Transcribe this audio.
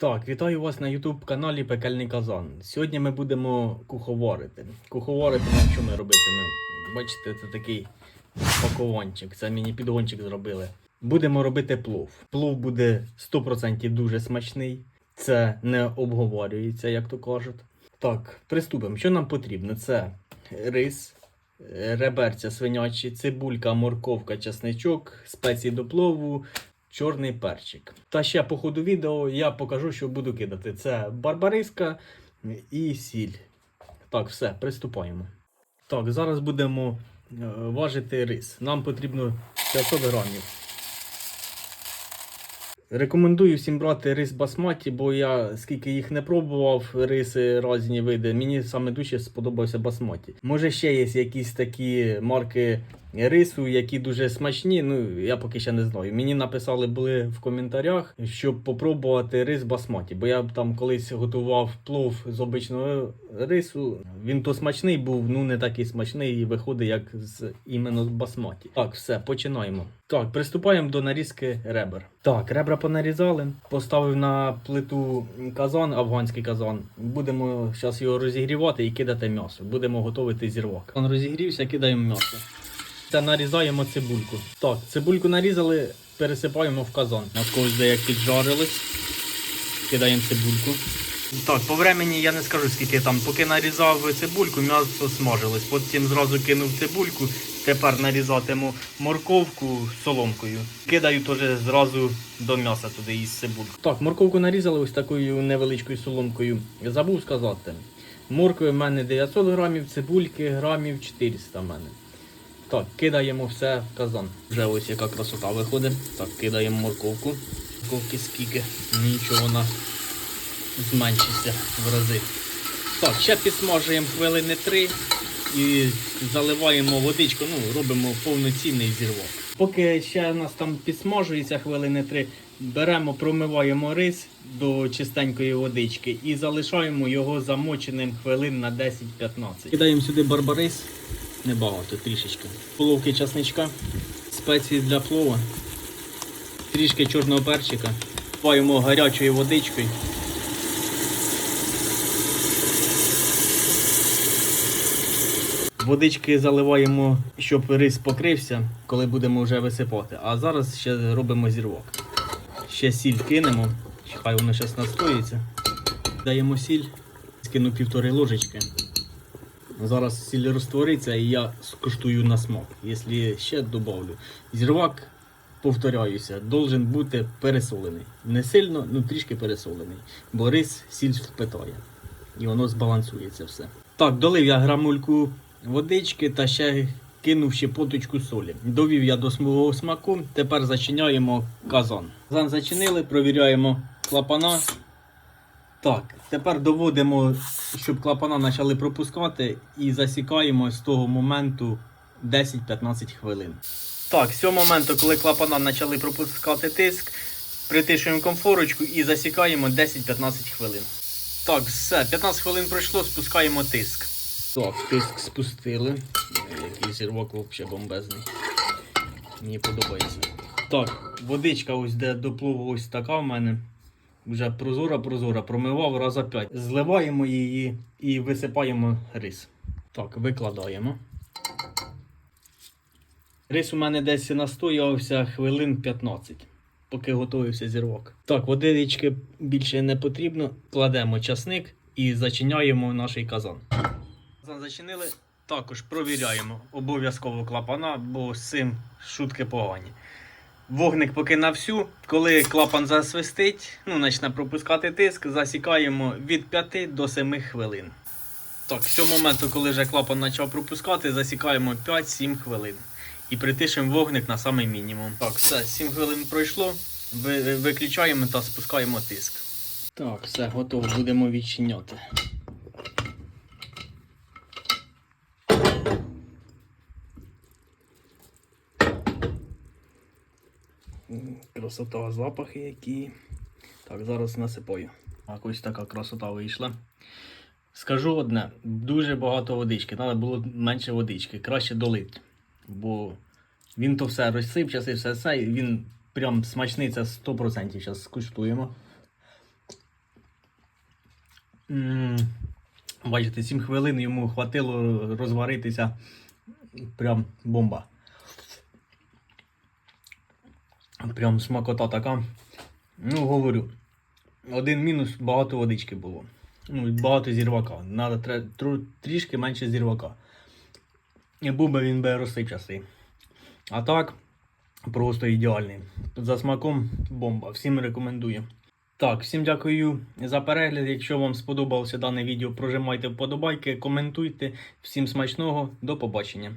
Так, вітаю вас на YouTube каналі Пекельний Казан. Сьогодні ми будемо куховарити. Куховарити нам що ми робитимемо? Бачите, це такий пакованчик, це мені підгончик зробили. Будемо робити плов. Плов буде 100% дуже смачний. Це не обговорюється, як то кажуть. Так, приступимо. Що нам потрібно? Це рис, реберця свинячі, цибулька, морковка, чесничок, спеції до плову, чорний перчик. Та ще по ходу відео я покажу, що буду кидати. Це барбариска і сіль. Так, все, приступаємо. Так, зараз будемо е, важити рис. Нам потрібно 500 грамів. Рекомендую всім брати рис басматі, бо я скільки їх не пробував, риси різні види. Мені саме дуже сподобався басматі. Може ще є якісь такі марки рису, які дуже смачні. Ну я поки ще не знаю. Мені написали були в коментарях, щоб попробувати рис басматі. Бо я там колись готував плов з обичного рису. Він то смачний був, ну не такий смачний і виходить як з іменно з. Так, все, починаємо. Так, приступаємо до нарізки ребер. Так, ребра понарізали. Поставив на плиту казан, афганський казан. Будемо зараз його розігрівати і кидати м'ясо. Будемо готувати зірвак. Він розігрівся, кидаємо м'ясо. Та нарізаємо цибульку. Так, цибульку нарізали, пересипаємо в казан. На когось де як піджарилось. Кидаємо цибульку. Так, по времені я не скажу скільки там. Поки нарізав цибульку, м'ясо смажилось. Потім зразу кинув цибульку. Тепер нарізатиму морковку соломкою. Кидаю теж зразу до м'яса туди із цибульку. Так, морковку нарізали ось такою невеличкою соломкою. Забув сказати. Моркви в мене 900 грамів, цибульки грамів 400 в мене. Так, кидаємо все в казан. Вже ось яка красота виходить. Так, кидаємо морковку. Морковки скільки. Нічого вона зменшиться в рази. Так, ще підсмажуємо хвилини 3 і заливаємо водичку, ну, робимо повноцінний зірвак. Поки ще у нас там підсмажується хвилини 3, беремо, промиваємо рис до чистенької водички і залишаємо його замоченим хвилин на 10-15. Кидаємо сюди барбарис, небагато, трішечки. Половки часничка, спеції для плова, трішки чорного перчика. Паємо гарячою водичкою. Водички заливаємо, щоб рис покрився, коли будемо вже висипати. А зараз ще робимо зірвак. Ще сіль кинемо, хай воно зараз настоїться. Даємо сіль, скину півтори ложечки. Зараз сіль розтвориться і я скуштую на смак. Якщо ще додавлю. Зірвак, повторяюся, должен бути пересолений. Не сильно, ну трішки пересолений. Бо рис сіль впитає. І воно збалансується все. Так, долив я грамульку водички та ще кинув ще поточку солі. Довів я до свого смаку. Тепер зачиняємо казан. Казан зачинили, провіряємо клапана. Так, тепер доводимо, щоб клапана почали пропускати, і засікаємо з того моменту 10-15 хвилин. Так, з цього моменту, коли клапана почали пропускати тиск, притишуємо комфорочку і засікаємо 10-15 хвилин. Так, все, 15 хвилин пройшло, спускаємо тиск. Так, тиск спустили. Який зірвак взагалі бомбезний. Мені подобається. Так, водичка ось де до ось така в мене. Вже прозора-прозора, промивав раза 5. Зливаємо її і висипаємо рис. Так, викладаємо. Рис у мене десь настоявся хвилин 15, поки готується зірвак. Так, водички більше не потрібно. Кладемо часник і зачиняємо наш казан. Казан зачинили, також провіряємо обов'язково клапана, бо з цим шутки погані. Вогник поки на всю. Коли клапан засвистить, ну, почне пропускати тиск, засікаємо від 5 до 7 хвилин. Так, з цього моменту, коли вже клапан почав пропускати, засікаємо 5-7 хвилин. І притишимо вогник на самий мінімум. Так, все, 7 хвилин пройшло. Ви- Виключаємо та спускаємо тиск. Так, все, готово, будемо відчиняти. М, Красота, запахи які. Так, зараз насипаю. Так, ось така красота вийшла. Скажу одне, дуже багато водички. Треба було менше водички, краще долити. Бо він то все розсипчаси, все це, він прям смачний, це 100%. Зараз скуштуємо. Бачите, 7 хвилин йому хватило розваритися. Прям бомба. Прям смакота така. Ну, говорю. Один мінус багато водички було. Ну, багато зірвака. Надо тре- тру- трішки менше зірвака. І був він би розсипчастий. А так, просто ідеальний. За смаком бомба. Всім рекомендую. Так, всім дякую за перегляд. Якщо вам сподобалося дане відео, прожимайте вподобайки, коментуйте. Всім смачного, до побачення.